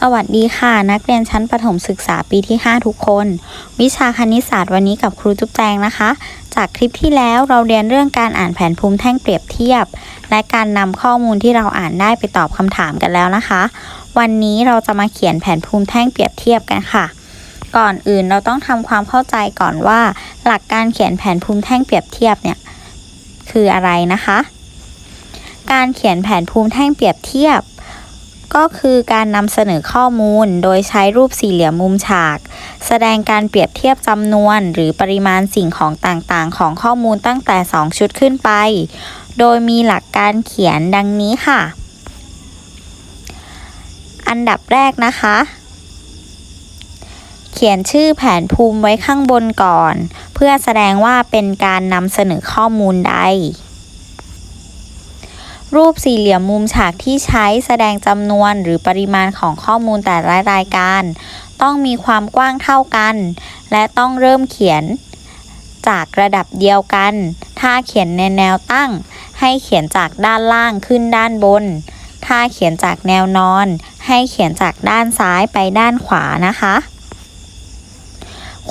สวัสดีค่ะ นักเรียนชั้นประถมศึกษาปีที่ 5 ทุกคน วิชาคณิตศาสตร์วันนี้กับครูจุ๊บแจงนะคะ จากคลิปที่แล้วเราเรียนเรื่องการอ่านแผนภูมิแท่งเปรียบเทียบ และการนำข้อมูลที่เราอ่านได้ไปตอบคำถามกันแล้วนะคะ วันนี้เราจะมาเขียนแผนภูมิแท่งเปรียบเทียบกันค่ะ ก่อนอื่นเราต้องทำความเข้าใจก่อนว่า หลักการเขียนแผนภูมิแท่งเปรียบเทียบเนี่ยคืออะไรนะคะ การเขียนแผนภูมิแท่งเปรียบเทียบ ก็คือการนำเสนอข้อมูลโดยใช้รูปสี่เหลี่ยมมุมฉาก แสดงการเปรียบเทียบจำนวน หรือปริมาณสิ่งของต่างๆ ของข้อมูลตั้งแต่ 2 ชุดขึ้นไป โดยมีหลักการเขียนดังนี้ค่ะ อันดับแรกนะคะ เขียนชื่อแผนภูมิไว้ข้างบนก่อน เพื่อแสดงว่าเป็นการนำเสนอข้อมูลใด รูปสี่เหลี่ยมมุมฉากที่ใช้แสดงจำนวนหรือปริมาณของข้อมูลแต่ละรายการ ต้องมีความกว้างเท่ากัน และต้องเริ่มเขียนจากระดับเดียวกัน ถ้าเขียนในแนวตั้ง ให้เขียนจากด้านล่างขึ้นด้านบน ถ้าเขียนจากแนวนอน ให้เขียนจากด้านซ้ายไปด้านขวานะคะ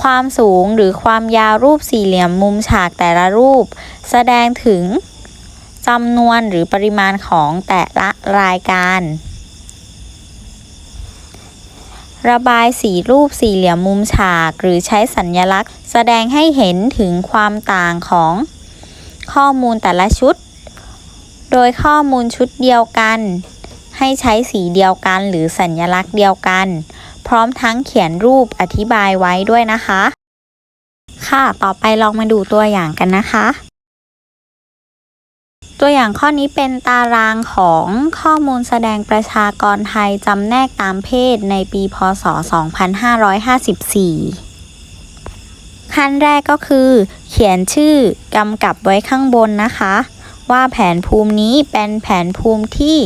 ความสูงหรือความยาวรูปสี่เหลี่ยมมุมฉากแต่ละรูป แสดงถึง จำนวนหรือปริมาณของแต่ละรายการ ระบายสีรูปสี่เหลี่ยมมุมฉาก หรือใช้สัญญลักษณ์ แสดงให้เห็นถึงความต่างของข้อมูลแต่ละชุด โดยข้อมูลชุดเดียวกัน ให้ใช้สีเดียวกันหรือสัญญลักษณ์เดียวกัน พร้อมทั้งเขียนรูปอธิบายไว้ด้วยนะคะ ค่ะ ต่อไปลองมาดูตัวอย่างกันนะคะ ตัวอย่างข้อนี้เป็นตารางของข้อมูลแสดงประชากรไทยจำแนกตามเพศในปี พศ 2554 ขั้นแรกก็คือ เขียนชื่อกำกับไว้ข้างบนนะคะ ว่าแผนภูมินี้เป็นแผนภูมิที่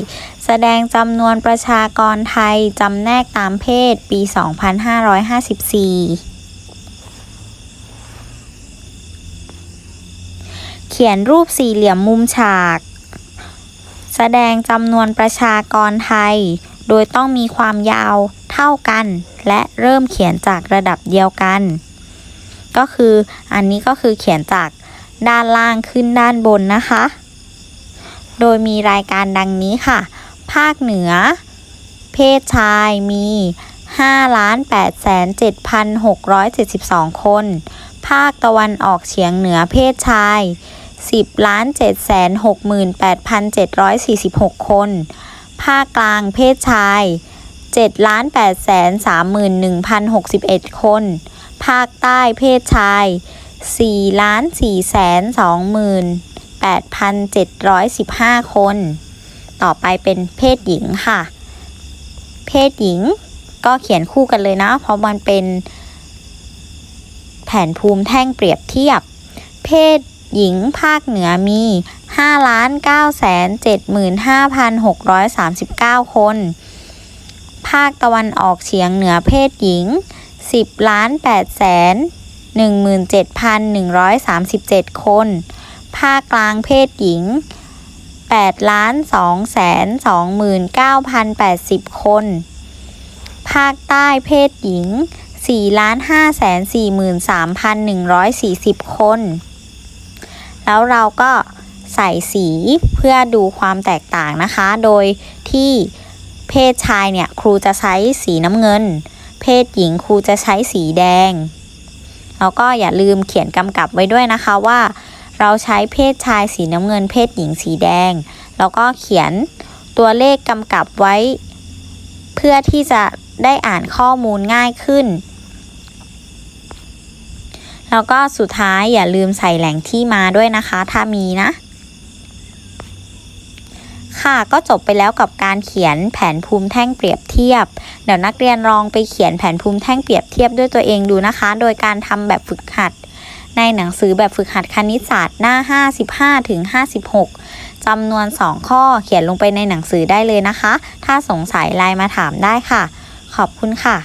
แสดงจำนวนประชากรไทยจำแนกตามเพศปี 2554 ขียนรูปสี่เหลี่ยมมุมฉาก แสดงจำนวนประชากรไทย โดยต้องมีความยาวเท่ากัน และเริ่มเขียนจากระดับเดียวกัน ก็คืออันนี้ก็คือเขียนจากด้านล่างขึ้นด้านบนนะคะ โดยมีรายการดังนี้ค่ะ ภาคเหนือ เพศชายมี 5,807,672 คน ภาคตะวันออกเฉียงเหนือเพศชาย 10ล้าน7แสน68,746 คน ภาคกลางเพศชาย7ล้าน8แสน31,061 คน ภาคใต้เพศชาย4ล้าน4แสน28,715 คน ต่อไปเป็นเพศหญิงค่ะ เพศหญิงก็เขียนคู่กันเลยนะ เพราะมันเป็นแผนภูมิแท่งเปรียบเทียบ เพศ หญิงภาคเหนือมี 5 9 7 5 6 3 9 คน ภาคตะวันออกเฉียงเหนือเพศหญิง 10,817,137 คน ภาคกลางเพศหญิง 8,229,080 คน ภาคใต้เพศหญิง 4,543,140 คน แล้วเราก็ใส่สีเพื่อดูความแตกต่างนะคะ โดยที่เพศชายเนี่ยครูจะใช้สีน้ำเงิน เพศหญิงครูจะใช้สีแดง แล้วก็อย่าลืมเขียนกำกับไว้ด้วยนะคะว่า เราใช้เพศชายสีน้ำเงิน เพศหญิงสีแดง แล้วก็เขียนตัวเลขกำกับไว้ เพื่อที่จะได้อ่านข้อมูลง่ายขึ้น แล้วก็สุดท้ายอย่าลืมใส่แหล่งที่มาด้วยนะคะ ถ้ามีนะ ค่ะก็จบไปแล้วกับการเขียนแผนภูมิแท่งเปรียบเทียบ เดี๋ยวนักเรียนลองไปเขียนแผนภูมิแท่งเปรียบเทียบด้วยตัวเองดูนะคะ โดยการทำแบบฝึกหัด ในหนังสือแบบฝึกหัดคณิตศาสตร์หน้า 55ถึง56จำนวน 2 ข้อเขียนลงไปในหนังสือได้เลยนะคะ ถ้าสงสัยไลน์มาถามได้ค่ะ ขอบคุณค่ะ